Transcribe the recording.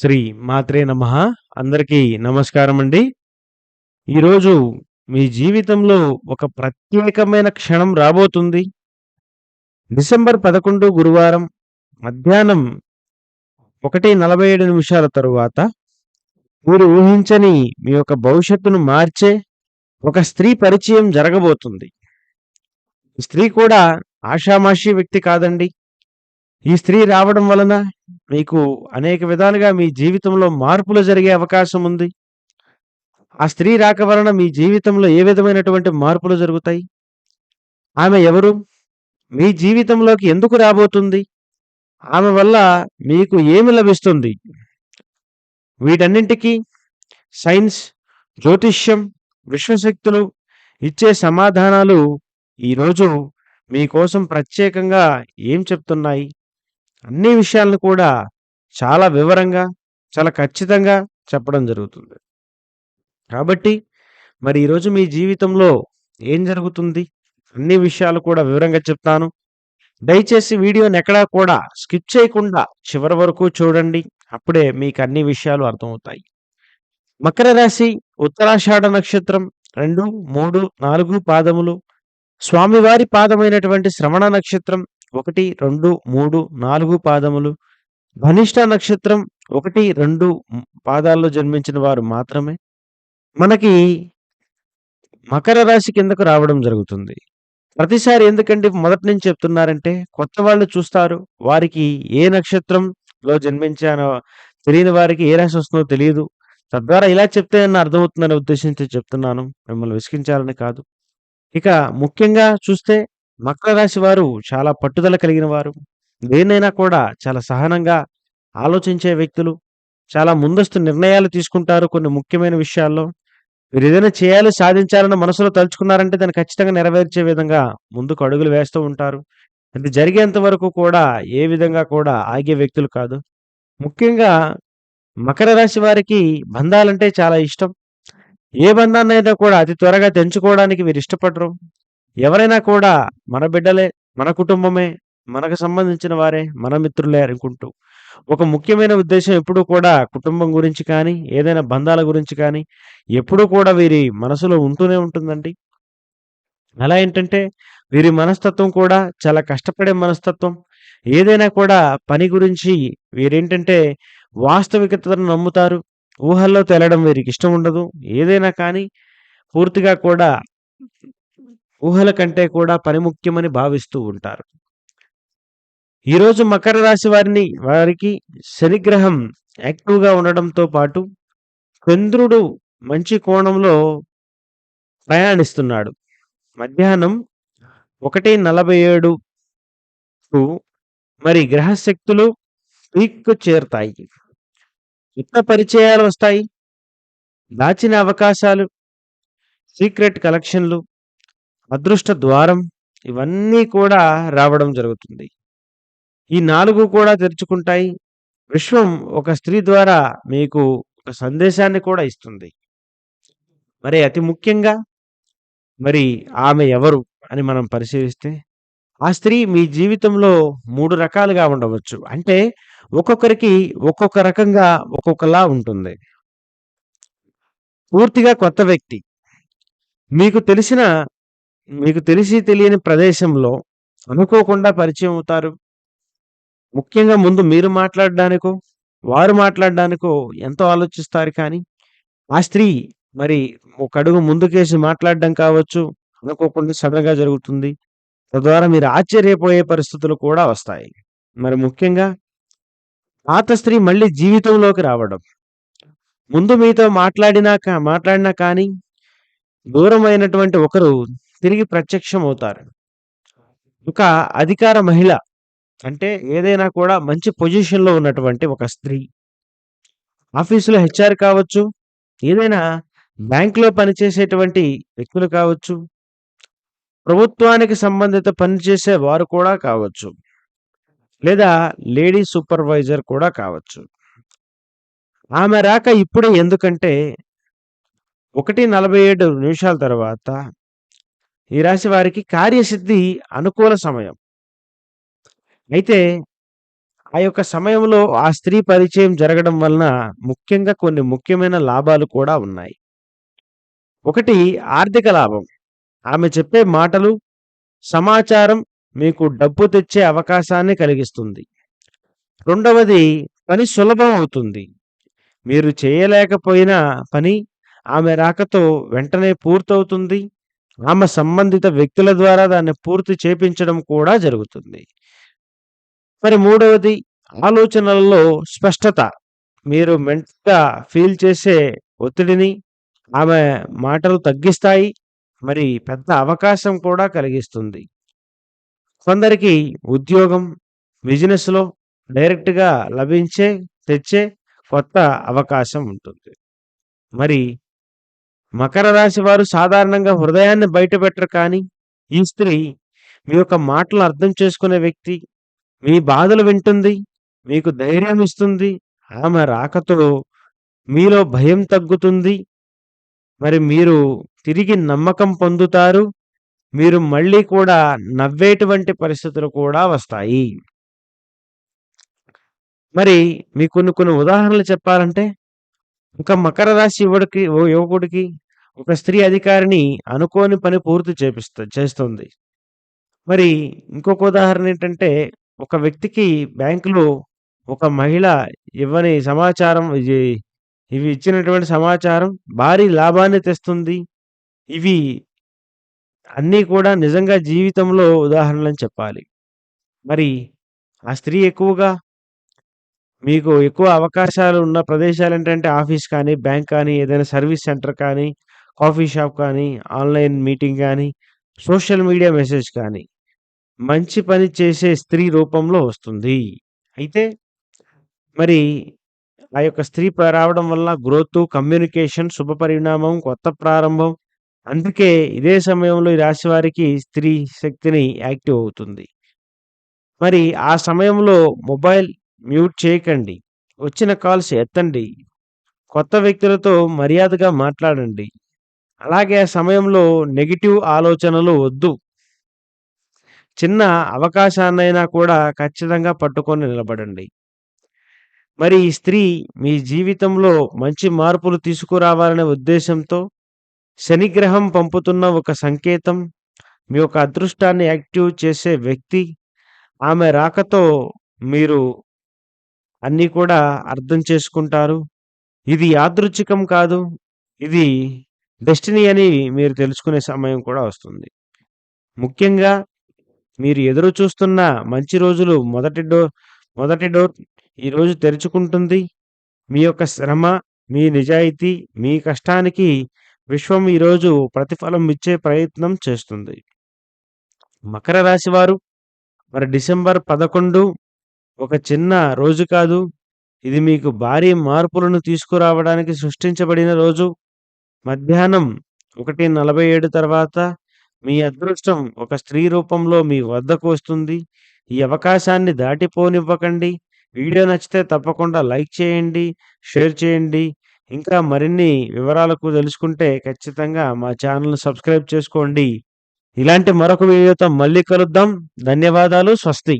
శ్రీ మాత్రే నమ. అందరికీ నమస్కారం అండి ఈరోజు మీ జీవితంలో ఒక ప్రత్యేకమైన క్షణం రాబోతుంది. డిసెంబర్ పదకొండు గురువారం మధ్యాహ్నం ఒకటి నలభై ఏడు నిమిషాల తరువాత మీరు ఊహించని మీ యొక్క భవిష్యత్తును మార్చే ఒక స్త్రీ పరిచయం జరగబోతుంది. స్త్రీ కూడా ఆషామాషి వ్యక్తి కాదండి. ఈ స్త్రీ రావడం వలన మీకు అనేక విధాలుగా మీ జీవితంలో మార్పులు జరిగే అవకాశం ఉంది. ఆ స్త్రీ రాక వలన మీ జీవితంలో ఏ విధమైనటువంటి మార్పులు జరుగుతాయి? ఆమె ఎవరు? మీ జీవితంలోకి ఎందుకు రాబోతుంది? ఆమె వల్ల మీకు ఏమి లభిస్తుంది? వీటన్నింటికీ సైన్స్ జ్యోతిష్యం విశ్వశక్తులు ఇచ్చే సమాధానాలు ఈరోజు మీకోసం ప్రత్యేకంగా ఏం చెప్తున్నాయి? అన్ని విషయాలను కూడా చాలా వివరంగా చాలా ఖచ్చితంగా చెప్పడం జరుగుతుంది. కాబట్టి మరి ఈరోజు మీ జీవితంలో ఏం జరుగుతుంది? అన్ని విషయాలు కూడా వివరంగా చెప్తాను. దయచేసి వీడియోని ఎక్కడా కూడా స్కిప్ చేయకుండా చివరి వరకు చూడండి. అప్పుడే మీకు అన్ని విషయాలు అర్థమవుతాయి. మకర రాశి ఉత్తరాషాఢ నక్షత్రం రెండు మూడు నాలుగు పాదములు. స్వామివారి పాదమైనటువంటి శ్రవణ నక్షత్రం ఒకటి రెండు మూడు నాలుగు పాదములు. ధనిష్ట నక్షత్రం ఒకటి రెండు పాదాల్లో జన్మించిన వారు మాత్రమే. మనకి మకర రాశి కిందకు రావడం జరుగుతుంది. ప్రతిసారి ఎందుకంటే మొదటి నుంచి చెప్తున్నారంటే కొత్త వాళ్ళు చూస్తారు వారికి ఏ నక్షత్రంలో జన్మించానో తెలియని వారికి ఏ రాశి వస్తుందో తెలియదు. తద్వారా ఇలా చెప్తే అన్న అర్థమవుతుందనే ఉద్దేశంతో చెప్తున్నాను మిమ్మల్ని విసిగించాలని కాదు. ఇక ముఖ్యంగా చూస్తే మకర రాశి వారు చాలా పట్టుదల కలిగిన వారు. దేన్నైనా కూడా చాలా సహనంగా ఆలోచించే వ్యక్తులు చాలా ముందస్తు నిర్ణయాలు తీసుకుంటారు కొన్ని ముఖ్యమైన విషయాల్లో. మీరు ఏదైనా చేయాలి సాధించాలని మనసులో తలుచుకున్నారంటే దాన్ని ఖచ్చితంగా నెరవేర్చే విధంగా ముందుకు అడుగులు వేస్తూ ఉంటారు. అది జరిగేంత వరకు కూడా ఏ విధంగా కూడా ఆగే వ్యక్తులు కాదు. ముఖ్యంగా మకర రాశి వారికి బంధాలంటే చాలా ఇష్టం. ఏ బంధాన్నైనా కూడా అతి త్వరగా తెంచుకోవడానికి వీరు ఇష్టపడరు. ఎవరైనా కూడా మన బిడ్డలే మన కుటుంబమే మనకు సంబంధించిన వారే మన మిత్రులే అనుకుంటూ ఒక ముఖ్యమైన ఉద్దేశం ఎప్పుడూ కూడా కుటుంబం గురించి కానీ ఏదైనా బంధాల గురించి కానీ ఎప్పుడూ కూడా వీరి మనసులో ఉంటూనే ఉంటుందండి. అలా ఏంటంటే వీరి మనస్తత్వం కూడా చాలా కష్టపడే మనస్తత్వం. ఏదైనా కూడా పని గురించి వీరేంటంటే వాస్తవికతను నమ్ముతారు. ఊహల్లో తేలడం వీరికి ఇష్టం ఉండదు. ఏదైనా కానీ పూర్తిగా కూడా ఊహల కంటే కూడా పని ముఖ్యమని భావిస్తూ ఉంటారు. ఈరోజు మకర రాశి వారిని వారికి శనిగ్రహం యాక్టివ్గా ఉండడంతో పాటు చంద్రుడు మంచి కోణంలో ప్రయాణిస్తున్నాడు. మధ్యాహ్నం ఒకటి నలభై ఏడు మరి గ్రహశక్తులు పీక్కు చేరుతాయి. కొత్త పరిచయాలు వస్తాయి. దాచిన అవకాశాలు సీక్రెట్ కలెక్షన్లు అదృష్ట ద్వారం ఇవన్నీ కూడా రావడం జరుగుతుంది. ఈ నాలుగు కూడా తెరుచుకుంటాయి. విశ్వం ఒక స్త్రీ ద్వారా మీకు ఒక సందేశాన్ని కూడా ఇస్తుంది. మరి అతి ముఖ్యంగా మరి ఆమె ఎవరు అని మనం పరిశీలిస్తే ఆ స్త్రీ మీ జీవితంలో మూడు రకాలుగా ఉండవచ్చు. అంటే ఒక్కొక్కరికి ఒక్కొక్క రకంగా ఒక్కొక్కలా ఉంటుంది. పూర్తిగా కొత్త వ్యక్తి. మీకు తెలిసిన మీకు తెలిసి తెలియని ప్రదేశంలో అనుకోకుండా పరిచయం అవుతారు. ముఖ్యంగా ముందు మీరు మాట్లాడడానికో వారు మాట్లాడడానికో ఎంతో ఆలోచిస్తారు కానీ ఆ స్త్రీ మరి ఒక అడుగు ముందుకేసి మాట్లాడడం కావచ్చు అనుకోకుండా సడన్గా జరుగుతుంది. తద్వారా మీరు ఆశ్చర్యపోయే పరిస్థితులు కూడా వస్తాయి. మరి ముఖ్యంగా పాత స్త్రీ మళ్ళీ జీవితంలోకి రావడం. ముందు మీతో మాట్లాడినాక మాట్లాడినా కానీ దూరమైనటువంటి ఒకరు తిరిగి ప్రత్యక్షం అవుతారు ఒక అధికార మహిళ అంటే ఏదైనా కూడా మంచి పొజిషన్‌లో ఉన్నటువంటి ఒక స్త్రీ. ఆఫీసులో హెచ్ఆర్ కావచ్చు, ఏదైనా బ్యాంకులో పనిచేసేటువంటి వ్యక్తులు కావచ్చు. ప్రభుత్వానికి సంబంధిత పనిచేసే వారు కూడా కావచ్చు. లేదా లేడీ సూపర్వైజర్ కూడా కావచ్చు. ఆమె రాక ఇప్పుడే ఎందుకంటే 1:47 నిమిషాల తర్వాత ఈ రాశి వారికి కార్యసిద్ధి అనుకూల సమయం. అయితే ఆ యొక్క సమయంలో ఆ స్త్రీ పరిచయం జరగడం వలన ముఖ్యంగా కొన్ని ముఖ్యమైన లాభాలు కూడా ఉన్నాయి. ఒకటి ఆర్థిక లాభం. ఆమె చెప్పే మాటలు, సమాచారం మీకు డబ్బు తెచ్చే అవకాశాన్ని కలిగిస్తుంది. రెండవది పని సులభం అవుతుంది. మీరు చేయలేకపోయిన పని ఆమె రాకతో వెంటనే పూర్తవుతుంది. ఆమె సంబంధిత వ్యక్తుల ద్వారా దాన్ని పూర్తి చేపించడం కూడా జరుగుతుంది. మరి మూడవది ఆలోచనలలో స్పష్టత. మీరు మెంటల్‌గా ఫీల్ చేసే ఒత్తిడిని ఆమె మాటలు తగ్గిస్తాయి. మరి పెద్ద అవకాశం కూడా కలిగిస్తుంది. కొందరికి ఉద్యోగం, బిజినెస్‌లో డైరెక్ట్‌గా లభించే తెచ్చే కొత్త అవకాశం ఉంటుంది. మరి మకర రాశి వారు సాధారణంగా హృదయాన్ని బయటపెట్టరు కానీ, ఈ స్త్రీ మీ యొక్క మాటలు అర్థం చేసుకునే వ్యక్తి. మీ బాధలు వింటుంది. మీకు ధైర్యం ఇస్తుంది. ఆమె రాకతో మీలో భయం తగ్గుతుంది. మరి మీరు తిరిగి నమ్మకం పొందుతారు. మీరు మళ్ళీ కూడా నవ్వేటువంటి పరిస్థితులు కూడా వస్తాయి. మరి మీ కొన్ని కొన్ని ఉదాహరణలు చెప్పాలంటే, ఇంకా మకర రాశి యువడికి ఓ యువకుడికి ఒక స్త్రీ అధికారిని అనుకోని పని పూర్తి చేపిస్త చేస్తుంది. మరి ఇంకొక ఉదాహరణ ఏంటంటే, ఒక వ్యక్తికి బ్యాంకులో ఒక మహిళ ఇవ్వని సమాచారం ఇది ఇవి ఇచ్చినటువంటి సమాచారం భారీ లాభాన్ని తెస్తుంది. ఇవి అన్నీ కూడా నిజంగా జీవితంలో ఉదాహరణలని చెప్పాలి. మరి ఆ స్త్రీ ఎక్కువగా మీకు ఎక్కువ అవకాశాలు ఉన్న ప్రదేశాలు ఏంటంటే ఆఫీస్ కానీ, బ్యాంక్ కానీ, ఏదైనా సర్వీస్ సెంటర్ కానీ, కాఫీ షాప్ కానీ, ఆన్‌లైన్ మీటింగ్ కానీ సోషల్ మీడియా మెసేజ్ కానీ, మంచి పని చేసే స్త్రీ రూపంలో వస్తుంది. అయితే మరి ఆ యొక్క స్త్రీ ప రావడం వల్ల గ్రోతు, కమ్యూనికేషన్, శుభ పరిణామం, కొత్త ప్రారంభం. అందుకే ఇదే సమయంలో ఈ రాశి వారికి స్త్రీ శక్తిని యాక్టివ్ అవుతుంది. మరి ఆ సమయంలో మొబైల్ మ్యూట్ చేయకండి. వచ్చిన కాల్స్ ఎత్తండి. కొత్త వ్యక్తులతో మర్యాదగా మాట్లాడండి. అలాగే ఆ సమయంలో నెగిటివ్ ఆలోచనలు వద్దు. చిన్న అవకాశాన్నైనా కూడా ఖచ్చితంగా పట్టుకొని నిలబడండి. మరి ఈ స్త్రీ మీ జీవితంలో మంచి మార్పులు తీసుకురావాలనే ఉద్దేశంతో శనిగ్రహం పంపుతున్న ఒక సంకేతం. మీ యొక్క అదృష్టాన్ని యాక్టివ్ చేసే వ్యక్తి. ఆమె రాకతో మీరు అన్నీ కూడా అర్థం చేసుకుంటారు. ఇది యాదృచ్ఛికం కాదు. ఇది డెస్టినీ అని మీరు తెలుసుకునే సమయం కూడా వస్తుంది. ముఖ్యంగా మీరు ఎదురు చూస్తున్న మంచి రోజులు మొదటి డోర్ మొదటి డోర్ ఈరోజు తెరుచుకుంటుంది. మీ యొక్క శ్రమ, మీ నిజాయితీ, మీ కష్టానికి విశ్వం ఈరోజు ప్రతిఫలం ఇచ్చే ప్రయత్నం చేస్తుంది. మకర రాశి వారు మరి డిసెంబర్ 11 ఒక చిన్న రోజు కాదు. ఇది మీకు భారీ మార్పులను తీసుకురావడానికి సృష్టించబడిన రోజు. మధ్యాహ్నం 1:47 తర్వాత మీ అదృష్టం ఒక స్త్రీ రూపంలో మీ వద్దకు వస్తుంది. ఈ అవకాశాన్ని దాటిపోనివ్వకండి. వీడియో నచ్చితే తప్పకుండా లైక్ చేయండి. షేర్ చేయండి. ఇంకా మరిన్ని వివరాలకు తెలుసుకుంటే ఖచ్చితంగా మా ఛానల్ను సబ్స్క్రైబ్ చేసుకోండి. ఇలాంటి మరొక వీడియోతో మళ్ళీ కలుద్దాం. ధన్యవాదాలు. స్వస్తి.